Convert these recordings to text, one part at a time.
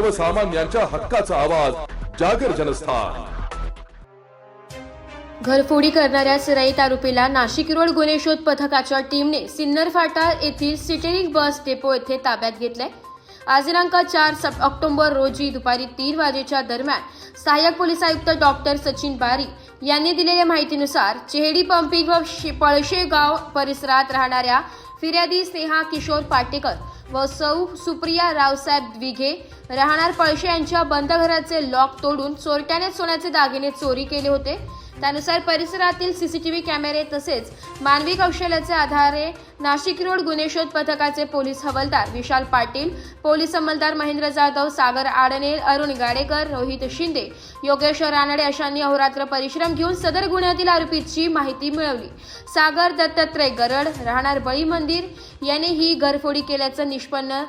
सर्वसामान्यांच्या हक्काचा आवाज जागर जनस्थान. घरफोडी करणाऱ्या सराईत आरोपीला नाशिक रोड गुन्हे शोध पथकाच्या टीमने सिन्नर फाटा येथील सिटेरिक बस डेपो येथे ताब्यात घेतले आज दिनांक चार सप ऑक्टोबर रोजी दुपारी तीन वाजेच्या दरम्यान सहाय्यक पोलीस आयुक्त डॉक्टर सचिन बारी यांनी दिलेल्या माहितीनुसार चेहडी पंपिंग व पळशे गाव परिसरात राहणाऱ्या फिर्यादी स्नेहा किशोर पाटेकर व सौ सुप्रिया रावसाहेब द्विघे राहणार पळशे यांच्या बंद घराचे लॉक तोडून चोरट्याने सोन्याचे दागिने चोरी केले होते. त्यानुसार परिसरातील सीसीटीव्ही कॅमेरे तसेच मानवी कौशल्याच्या आधारे नाशिक रोड गुन्हे शोध पथकाचे पोलीस हवालदार विशाल पाटील पोलीस अंमलदार महेंद्र जाधव सागर आडणे अरुण गाडेकर रोहित शिंदे योगेश रानडे अशांनी अहोरात्र परिश्रम घेऊन सदर गुन्ह्यातील आरोपीची माहिती मिळवली. सागर दत्तात्रय गरड राहणार बळी मंदिर याने ही घरफोडी केल्याचं निष्पन्न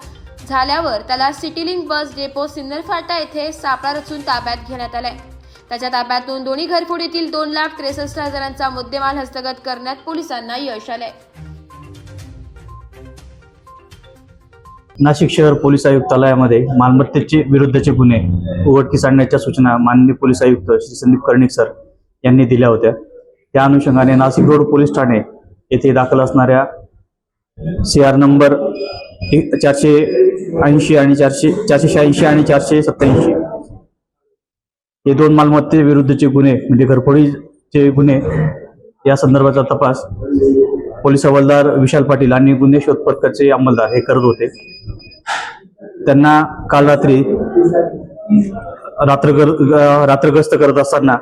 झाल्यावर त्याला सिटीलिंग बस डेपो सिन्नर फाटा येथे सापळा रचून ताब्यात घेण्यात आलाय. त्याच्या ताब्यातून दोन्ही घरफोडीतील दोन लाख त्रेसष्ट हजारांचा मुद्देमाल हस्तगत करण्यात पोलिसांना यश आले नाशिक शहर पोलीस आयुक्तालयामध्ये मालमत्तेचे विरुद्धचे गुन्हे उघडकीस आणण्याच्या सूचना माननीय पोलीस आयुक्त श्री संदीप कर्णिक सर यांनी दिल्या होत्या. त्या अनुषंगाने नाशिक रोड पोलीस ठाणे येथे दाखल असणाऱ्या सी आर नंबर एक- चारशे ऐंशी आणि चारशे चारशे शहाऐंशी आणि चारशे सत्याऐंशी हे दोन मालमत्ते विरुद्धचे गुन्हे म्हणजे घरफोडीचे गुन्हे या संदर्भाचा तपास. पोलीस हवालदार विशाल पाटील आणि गुन्हे शोध पथकाचे अंमलदार हे करत होते. त्यांना काल रात्री रात्रगर रात्रग्रस्त करत असताना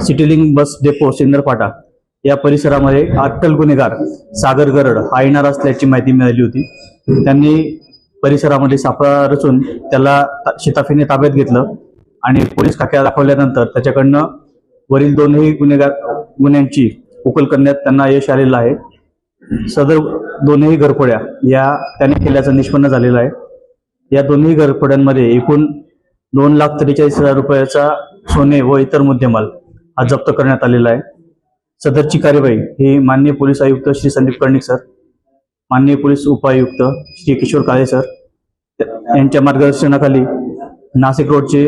सिटीलिंग बस डेपो सिन्नर या परिसरामध्ये अट्टल गुन्हेगार सागर गरड हा येणार असल्याची माहिती मिळाली होती. त्यांनी परिसरामध्ये सापळा रचून त्याला शिताफीने ताब्यात घेतलं. आणि पोलीस खाक्या दाखवल्यानंतर त्याच्याकडनं वरील दोनही गुन्हेगार गुन्ह्यांची उकल करण्यात त्यांना यश आलेलं आहे. सदर दोनही घरफोड्या या त्याने केल्याचं निष्पन्न झालेलं आहे. या दोन्ही घरफोड्यांमध्ये एकूण दोन लाख त्रेचाळीस हजार रुपयाचा सोने व इतर मुद्देमाल हा जप्त करण्यात आलेला आहे. सदरची कार्यवाही ही माननीय पोलीस आयुक्त श्री संदीप कर्णिक सर माननीय पोलीस उपायुक्त श्री किशोर काळे सर यांच्या मार्गदर्शनाखाली नाशिक रोडचे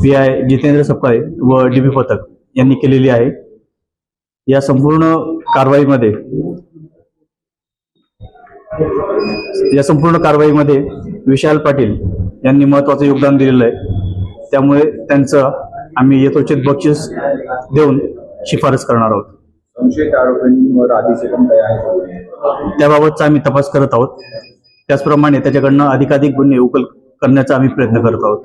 पी आय जितेंद्र सपकाळे व डी बी पथक यांनी केलेली आहे. या संपूर्ण कारवाईमध्ये या संपूर्ण कारवाईमध्ये विशाल पाटील यांनी महत्वाचं योगदान दिलेलं आहे. त्यामुळे त्यांचं आम्ही यथोचित बक्षीस देऊन शिफारस करणार आहोत. त्याबाबतचा आम्ही तपास करत आहोत. त्याचप्रमाणे त्याच्याकडनं अधिकाधिक गुन्हे उकल करण्याचा आम्ही प्रयत्न करत आहोत.